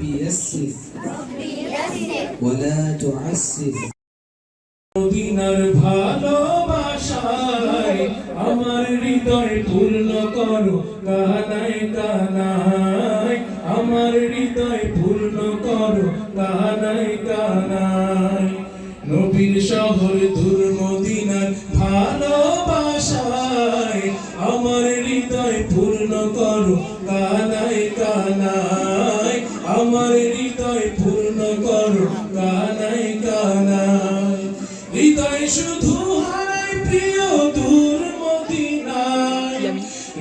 يسر ولا تعسر মদিনার ভালোবাসায় আমার হৃদয় পূর্ণ করো কানায় কানায় আমার হৃদয় পূর্ণ করো কানায় কানায় নবীর শহর দূর মদিনার ভালোবাসায় আমার হৃদয় পূর্ণ করো কানায় কানায় আমার হৃদয় পূর্ণ করো কানায় কানায়। হৃদয় শুধু হারাই প্রিয় দূর মদিনায়।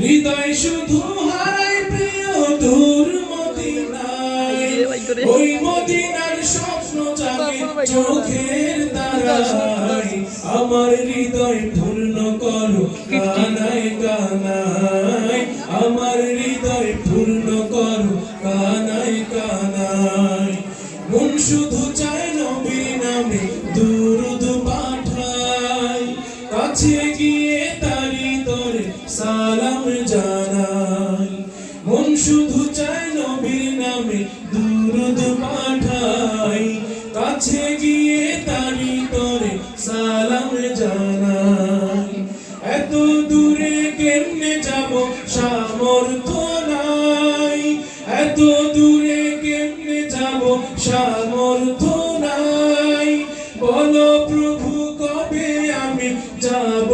হৃদয় শুধু হারাই প্রিয় দূর মদিনায়। ওই মদিনার স্বপ্ন জাগে চোখের তারায়। আমার হৃদয় পূর্ণ করো কানায় কানায়। আমার হৃদয় শুধু চায় নবী নামে দুরুদ পাঠাই। কাছে গিয়ে তারি তোরে সালাম জানাই। মন শুধু চায় নবীর নামে দুরুদ পাঠাই। কাছে গিয়ে তারি তোরে সালাম জানাই। এত দূরে কেমনে যাব সামর্থ্য নাই। এত দূরে সামর্থ্য নাই। বলো প্রভু, কবে আমি যাব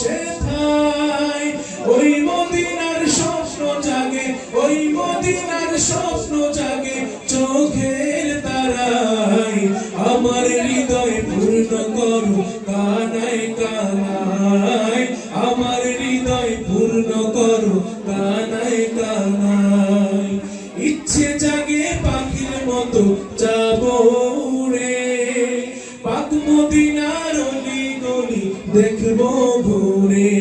সেথায়? ওই মদিনার স্বপ্ন জাগে, ওই মদিনার স্বপ্ন জাগে চোখের তারাই আমার হৃদয় পূর্ণ করো, কানায় কানায়। আমার হৃদয় পূর্ণ করো, কানায় কানায়। মদিনার অলি গলি দেখব ঘুরে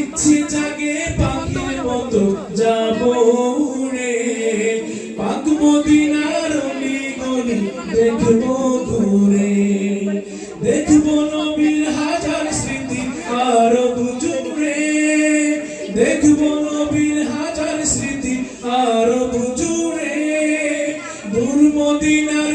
ইচ্ছে জাগে পাখির মতো যাব উড়ে পাক মদিনার অলি গলি দেখব ঘুরে দেখব নবীর হাজার স্মৃতি আরও জুড়ে দেখব নবীর হাজার স্মৃতি আরও জুড়ে দূর মদিনার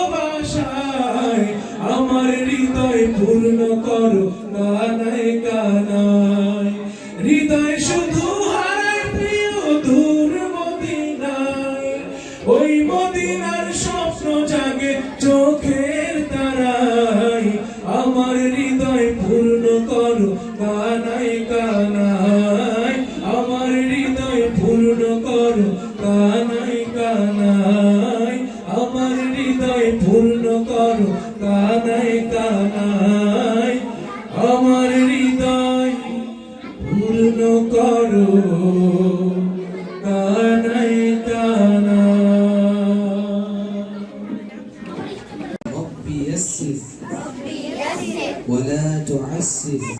ভালোবাসায় আমার হৃদয় পূর্ণ করো কানায় কানায় হৃদয় শুধু হারায় প্রিয় দূর মদিনায়। ওই মদিনার স্বপ্ন জাগে চোখের পূর্ণ করো কানায় কানায় আমার হৃদয় পূর্ণ করো কানায় কানায় رب يسر ولا تعسر